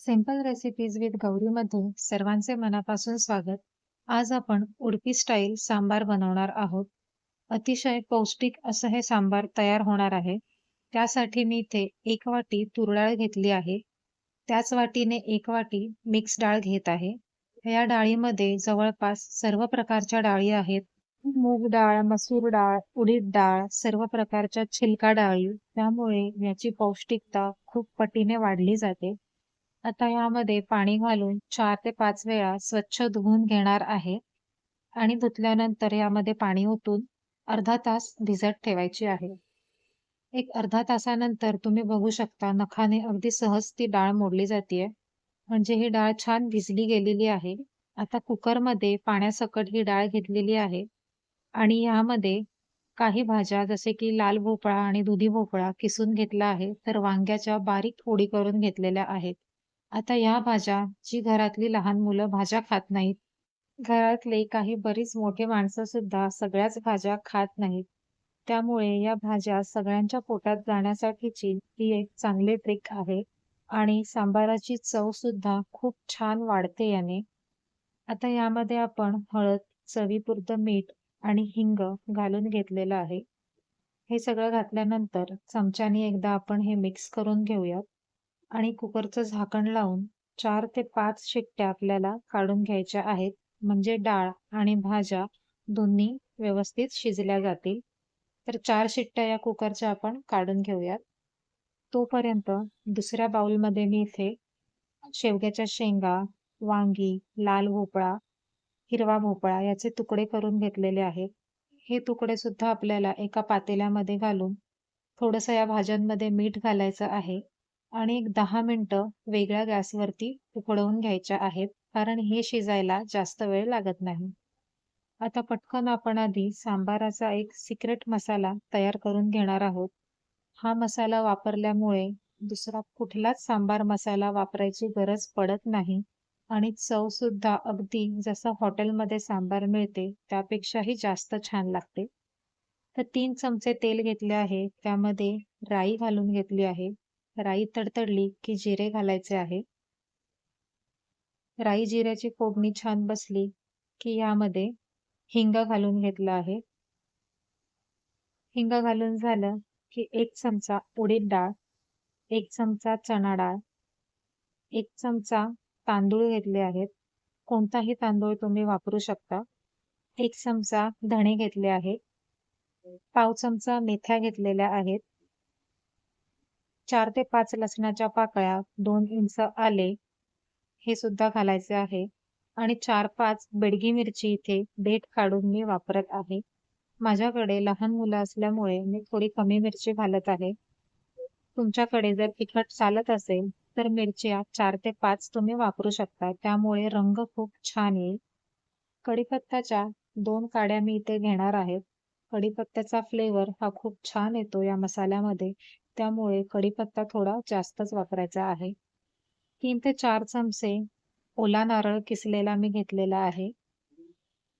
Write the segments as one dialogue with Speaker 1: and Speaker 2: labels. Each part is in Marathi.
Speaker 1: सिंपल रेसिपीज विथ गौरीमध्ये सर्वांचे मनापासून स्वागत. आज आपण उडपी स्टाईल सांबार बनवणार आहोत. अतिशय पौष्टिक असं हे सांबार तयार होणार आहे. त्यासाठी मी इथे एक वाटी तूर डाळ घेतली आहे. त्याच वाटीने एक वाटी मिक्स डाळ घेत आहे. या डाळीमध्ये जवळपास सर्व प्रकारच्या डाळी आहेत. मूग डाळ, मसूर डाळ, उडीद डाळ, सर्व प्रकारच्या छिलका डाळी. त्यामुळे याची पौष्टिकता खूप पटीने वाढली जाते. आता यामध्ये पाणी घालून चार ते पाच वेळा स्वच्छ धुवून घेणार आहे आणि धुतल्यानंतर यामध्ये पाणी ओतून अर्धा तास भिजत ठेवायची आहे. एक अर्धा तासानंतर तुम्ही बघू शकता नखाने अगदी सहज ती डाळ मोडली जाते म्हणजे ही डाळ छान भिजली गेलेली आहे. आता कुकरमध्ये पाण्यासकट ही डाळ घेतलेली आहे आणि यामध्ये काही भाज्या जसे की लाल भोपळा आणि दुधी भोपळा किसून घेतला आहे, तर वांग्याच्या बारीक फोडी करून घेतलेल्या आहेत. आता या भाज्या जी घरातली लहान मुलं भाज्या खात नाहीत, घरातले काही बरीच मोठे माणसं सुद्धा सगळ्याच भाज्या खात नाहीत. त्यामुळे या भाज्या सगळ्यांच्या पोटात जाण्यासाठीची ही एक चांगली ट्रिक आहे आणि सांबाराची चव सुद्धा खूप छान वाढते याने. आता यामध्ये आपण हळद, चवीपुरतं मीठ आणि हिंग घालून घेतलेलं आहे. हे सगळं घातल्यानंतर चमच्याने एकदा आपण हे मिक्स करून घेऊयात आणि कुकरचं झाकण लावून चार ते पाच शिट्ट्या आपल्याला काढून घ्यायच्या आहेत. म्हणजे डाळ आणि भाज्या दोन्ही व्यवस्थित शिजल्या जातील. तर चार शिट्ट्या या कुकरच्या आपण काढून घेऊयात. तोपर्यंत दुसऱ्या बाउलमध्ये मी इथे शेवग्याच्या शेंगा, वांगी, लाल भोपळा, हिरवा भोपळा याचे तुकडे करून घेतलेले आहेत. हे तुकडे सुद्धा आपल्याला एका पातेल्यामध्ये घालून थोडंसं या भाज्यांमध्ये मीठ घालायचं आहे आणि एक दहा मिनटं वेगळ्या गॅसवरती उकडवून घ्यायच्या आहेत, कारण हे शिजायला जास्त वेळ लागत नाही. आता पटकन आपण आधी सांबाराचा एक सिक्रेट मसाला तयार करून घेणार आहोत. हा मसाला वापरल्यामुळे दुसरा कुठलाच सांबार मसाला वापरायची गरज पडत नाही आणि चव सुद्धा अगदी जसं हॉटेलमध्ये सांबार मिळते त्यापेक्षाही जास्त छान लागते. तर तीन चमचे तेल घेतले आहे. त्यामध्ये राई घालून घेतली आहे. राई तडतडली की जिरे घालायचे आहे. राई जिऱ्याची फोडणी छान बसली की यामध्ये हिंग घालून घेतलं आहे. हिंग घालून झालं की एक चमचा उडीद डाळ, एक चमचा चणा डाळ, एक चमचा तांदूळ घेतले आहेत. कोणताही तांदूळ तुम्ही वापरू शकता. एक चमचा धणे घेतले आहेत. पाव चमचा मेथ्या घेतलेल्या आहेत. चार ते पाच लसणाच्या पाकळ्या, दोन इंच आले हे सुद्धा घालायचे आहे आणि चार पाच बेडगी मिरची इथे देठ काढून मी वापरत आहे. माझ्याकडे लहान मुलं असल्यामुळे मी थोडी कमी मिरची घालत आहे. तुमच्याकडे जर तिखट चालत असेल तर मिरच्या चार ते पाच तुम्ही वापरू शकता. त्यामुळे रंग खूप छान येईल. कढीपत्त्याच्या दोन काड्या मी इथे घेणार आहेत. कढीपत्त्याचा फ्लेवर हा खूप छान येतो या मसाल्यामध्ये. त्यामुळे कढीपत्ता थोडा जास्तच वापरायचा आहे. तीन ते चार चमचे ओला नारळ किसलेला मी घेतलेला आहे.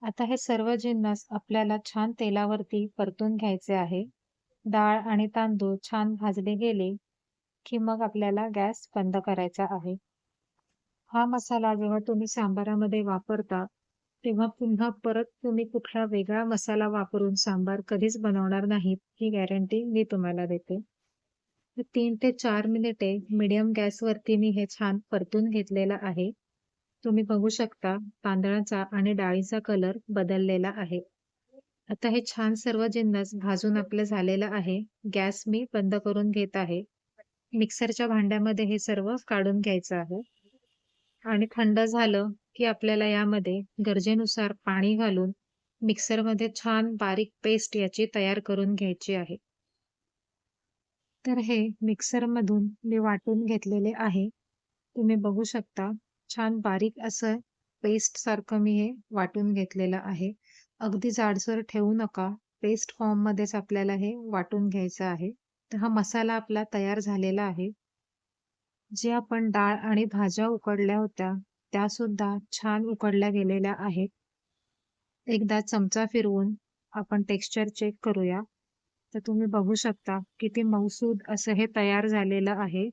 Speaker 1: आता हे सर्व जिन्नस आपल्याला छान तेलावरती परतून घ्यायचे आहे. डाळ आणि तांदूळ छान भाजले गेले की मग आपल्याला गॅस बंद करायचा आहे. हा मसाला जेव्हा तुम्ही सांबारामध्ये वापरता तेव्हा पुन्हा परत तुम्ही कुठला वेगळा मसाला वापरून सांबार कधीच बनवणार नाहीत ही गॅरंटी मी तुम्हाला देते. तीन ते चार मिनिटे मिडियम गॅसवरती मी हे छान परतून घेतलेलं आहे. तुम्ही बघू शकता तांदळाचा आणि डाळीचा कलर बदललेला आहे. आता हे छान सर्व जिन्नस भाजून आपलं झालेलं आहे. गॅस मी बंद करून घेत आहे. मिक्सरच्या भांड्यामध्ये हे सर्व काढून घ्यायचं आहे आणि थंड झालं की आपल्याला यामध्ये गरजेनुसार पाणी घालून मिक्सरमध्ये छान बारीक पेस्ट याची तयार करून घ्यायची आहे. तर हे मिक्सरमधून मी वाटून घेतलेले आहे. तुम्ही बघू शकता छान बारीक असं पेस्ट सारखं मी हे वाटून घेतलेलं आहे. अगदी जाडसर ठेवू नका. पेस्ट फॉर्ममध्येच आपल्याला हे वाटून घ्यायचं आहे. तर हा मसाला आपला तयार झालेला आहे. जे आपण डाळ आणि भाज्या उकडल्या होत्या त्या सुद्धा छान उकडल्या गेलेल्या आहेत. एकदा चमचा फिरवून आपण टेक्स्चर चेक करूया. तर तुम्ही बघू शकता किती मऊसूद असं हे तयार झालेलं आहे.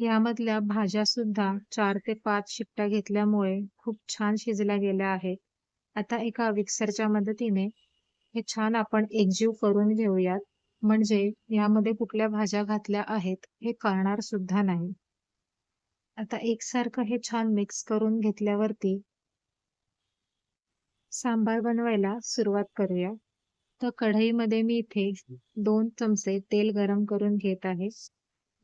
Speaker 1: यामधल्या भाज्या सुद्धा चार ते पाच शिपट्या घेतल्यामुळे खूप छान शिजल्या गेल्या आहेत. आता एका मिक्सरच्या मदतीने हे छान आपण एकजीव करून घेऊयात. म्हणजे यामध्ये कुठल्या भाज्या घातल्या आहेत हे कळणार सुद्धा नाही. आता एकसारखं हे छान मिक्स करून घेतल्यावरती सांबार बनवायला सुरुवात करूया. तर कढईमध्ये मी इथे दोन चमचे तेल गरम करून घेत आहे.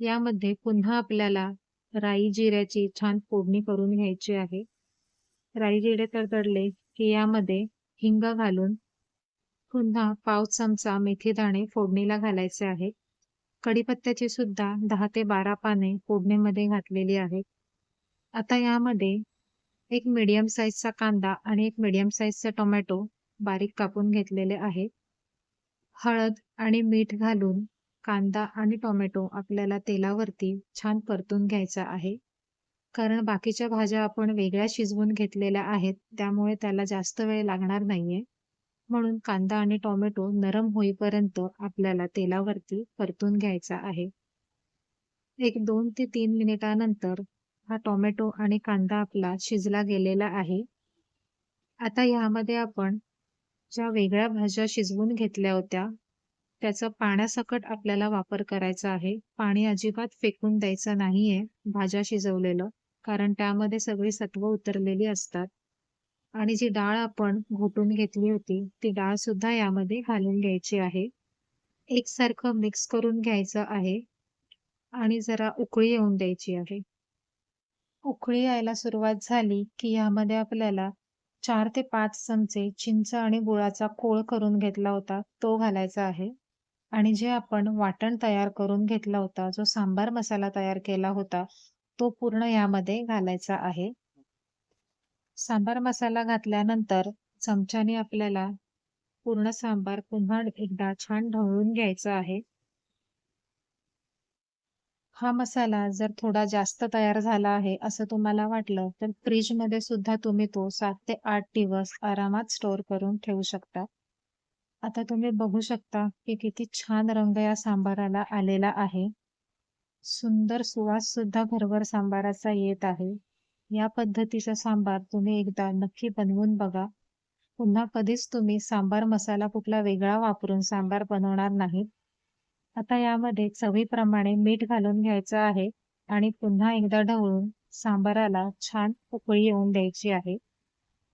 Speaker 1: यामध्ये पुन्हा आपल्याला राई जिऱ्याची छान फोडणी करून घ्यायची आहे. राई जिरे तर दडले की यामध्ये हिंग घालून पुन्हा पाव चमचा मेथी दाणे फोडणीला घालायचे आहे. कढीपत्त्याची सुद्धा दहा ते बारा पाने फोडणीमध्ये घातलेली आहेत आता यामध्ये एक मीडियम साईजचा कांदा आणि एक मीडियम साईजचा टोमॅटो बारीक कापून घेतलेले आहे. हळद आणि मीठ घालून कांदा आणि टोमॅटो आपल्याला तेलावरती छान परतून घ्यायचा आहे. कारण बाकीच्या भाज्या आपण वेगळ्या शिजवून घेतलेल्या आहेत त्यामुळे त्याला जास्त वेळ लागणार नाहीये. म्हणून कांदा आणि टोमॅटो नरम होईपर्यंत आपल्याला तेलावरती परतून घ्यायचा आहे. एक दोन ते तीन मिनिटानंतर हा टोमॅटो आणि कांदा आपला शिजला गेलेला आहे. आता यामध्ये आपण ज्या वेगळ्या भाज्या शिजवून घेतल्या होत्या त्याचा पाण्यासकट आपल्याला वापर करायचा आहे. पाणी अजिबात फेकून द्यायचं नाहीये भाज्या शिजवलेलं कारण त्यामध्ये सगळी सत्व उतरलेली असतात. आणि जी डाळ आपण घोटून घेतली होती ती डाळ सुद्धा यामध्ये घालून घ्यायची आहे. एकसारखं मिक्स करून घ्यायचं आहे आणि जरा उकळी येऊन द्यायची आहे. उकळी यायला सुरुवात झाली की यामध्ये आपल्याला चार ते पाच चमचे चिंच आणि गुळाचा कोळ करून घेतला होता तो घालायचा आहे. आणि जे आपण वाटण तयार करून घेतला होता जो सांबार मसाला तयार केला होता तो पूर्ण यामध्ये घालायचा आहे. सांबार मसाला घातल्यानंतर चमच्याने आपल्याला पूर्ण सांबार पुन्हा एकदा छान ढवळून घ्यायचा आहे. हा मसाला जर थोडा जास्त तयार झाला आहे असं तुम्हाला वाटलं तर फ्रीजमध्ये सुद्धा तुम्ही तो सात ते आठ दिवस आरामात स्टोअर करून ठेवू शकता. आता तुम्ही बघू शकता की किती छान रंग या सांबाराला आलेला आहे. सुंदर सुवास सुद्धा घरभर सांबाराचा येत आहे. या पद्धतीचा सांबार तुम्ही एकदा नक्की बनवून बघा. पुन्हा कधीच तुम्ही सांबार मसाला कुठला वेगळा वापरून सांबार बनवणार नाहीत. आता यामध्ये चवीप्रमाणे मीठ घालून घ्यायचं आहे आणि पुन्हा एकदा ढवळून सांबाराला छान उकळी येऊन द्यायची आहे.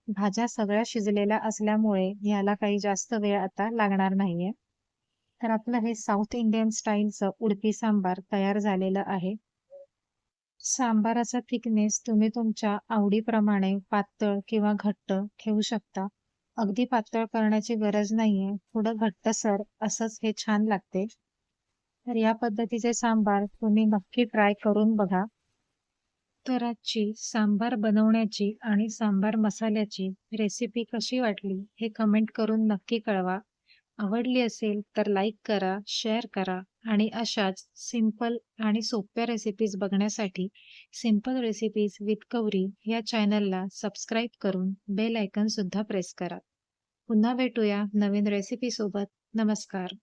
Speaker 1: भाज्या सगळ्या शिजलेल्या असल्यामुळे याला काही जास्त वेळ आता लागणार नाहीये. तर आपलं हे साऊथ इंडियन स्टाईलचं उडपी सांबार तयार झालेलं आहे. सांबाराचा थिकनेस तुम्ही तुमच्या आवडीप्रमाणे पातळ किंवा घट्ट ठेवू शकता. अगदी पातळ करण्याची गरज नाहीये. थोडं घट्टसर असंच हे छान लागते. तर या पद्धतीचे सांबार तुम्ही नक्की ट्राय करून बघा. तर आजची सांबार बनवण्याची आणि सांबार मसाल्याची रेसिपी कशी वाटली हे कमेंट करून नक्की कळवा. आवडली असेल तर लाईक करा शेअर करा आणि अशाच सिंपल आणि सोप्या रेसिपीज बघण्यासाठी सिंपल रेसिपीज विथ कवरी या चॅनलला सबस्क्राईब करून बेल आयकन सुद्धा प्रेस करा. पुन्हा भेटूया नवीन रेसिपीसोबत नमस्कार.